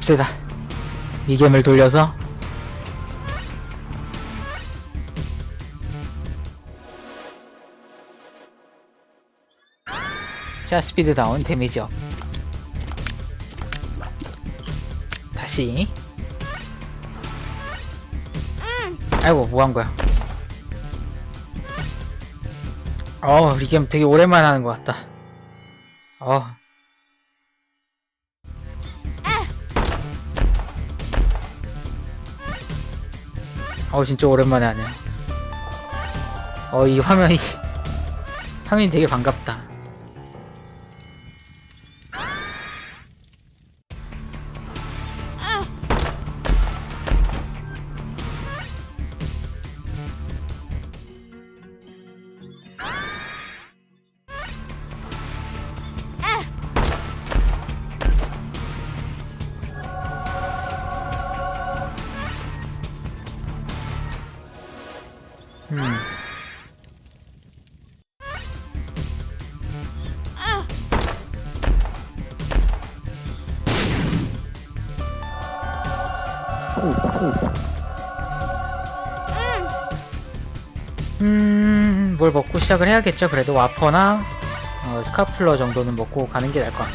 갑시다. 미겜을 돌려서. 자 스피드 다운 데미지 업. 다시. 아이고 뭐 한 거야? 어 리겜 되게 오랜만에 하는 것 같다. 어 어 진짜 오랜만에 하네요 어이 화면이 화면이 되게 반갑다 음. 음, 뭘 먹고 시작을 해야겠죠. 그래도 와퍼나 어, 스카플러 정도는 먹고 가는 게 나을 것 같아.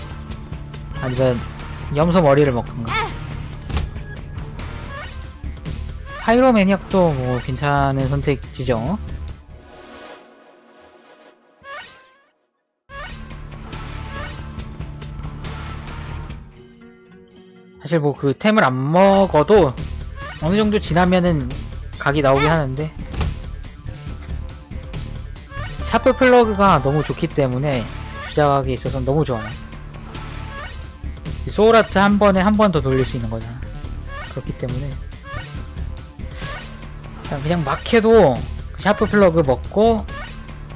아니면 염소 머리를 먹던가. 파이로 매니악도 뭐 괜찮은 선택지죠. 사실 뭐 그 템을 안 먹어도 어느 정도 지나면은 각이 나오긴 하는데 샤프 플러그가 너무 좋기 때문에 주작하기에 있어서 너무 좋아요. 이 소울아트 한 번에 한 번 더 돌릴 수 있는 거잖아. 그렇기 때문에 그냥, 그냥 막 해도 샤프 플러그 먹고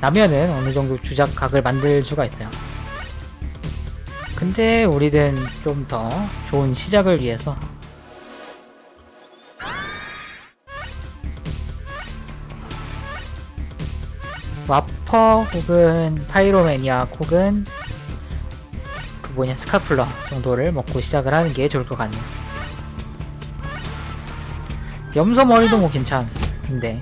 나면은 어느 정도 주작 각을 만들 수가 있어요. 근데 우리는 좀 더 좋은 시작을 위해서 와퍼 혹은 파이로매니악 혹은 그 뭐냐 스카플러 정도를 먹고 시작을 하는 게 좋을 것 같네요. 염소 머리도 뭐 괜찮 은데.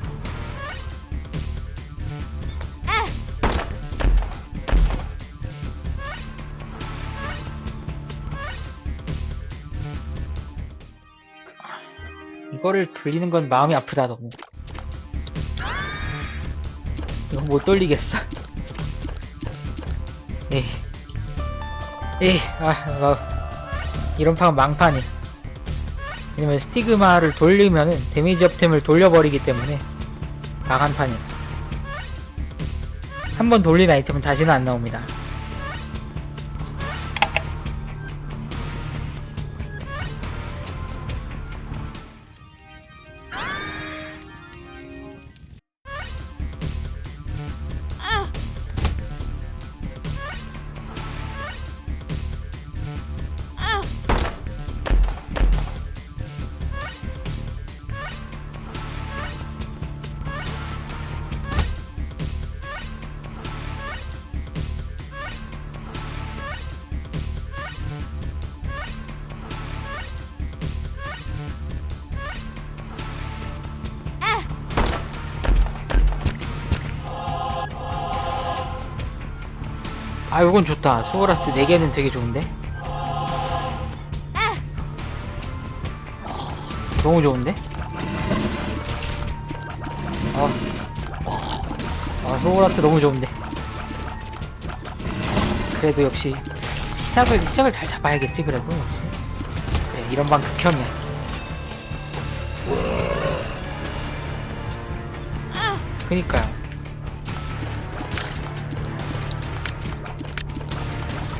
이거를 돌리는 건 마음이 아프다 너무. 이거 못 돌리겠어. 에이. 에이 아, 아. 이런 판은 망판이 왜냐면 스티그마를 돌리면은 데미지 업템을 돌려버리기 때문에 망한 판이었어. 한 번 돌린 아이템은 다시는 안 나옵니다 아 이건 좋다. 소울아트 4개는 되게 좋은데? 너무 좋은데? 어. 아 소울아트 너무 좋은데? 그래도 역시 시작을 시작을 잘 잡아야겠지 그래도. 역시 네, 이런 방 극혐이야. 그니까요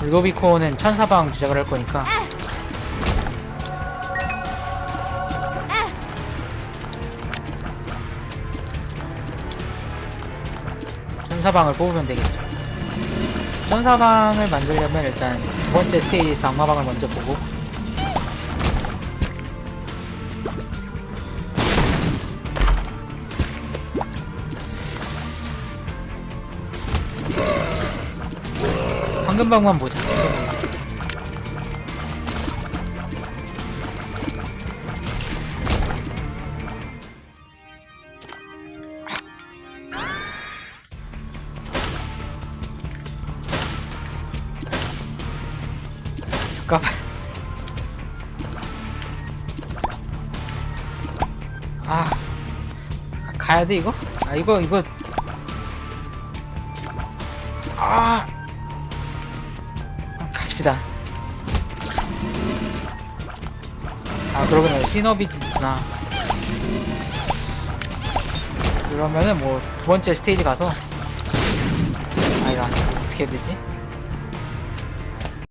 루도비코는 천사방 주작을 할 거니까. 천사방을 뽑으면 되겠죠. 천사방을 만들려면 일단 두 번째 스테이지에서 악마방을 먼저 보고 황금방만 보자. 잠깐만. 아, 가야 돼 이거? 아 이거 이거. 아. 아, 갑시다. 아 그러구나 시너비구나. 그러면은 뭐 두 번째 스테이지 가서 아이가 어떻게 해야 되지?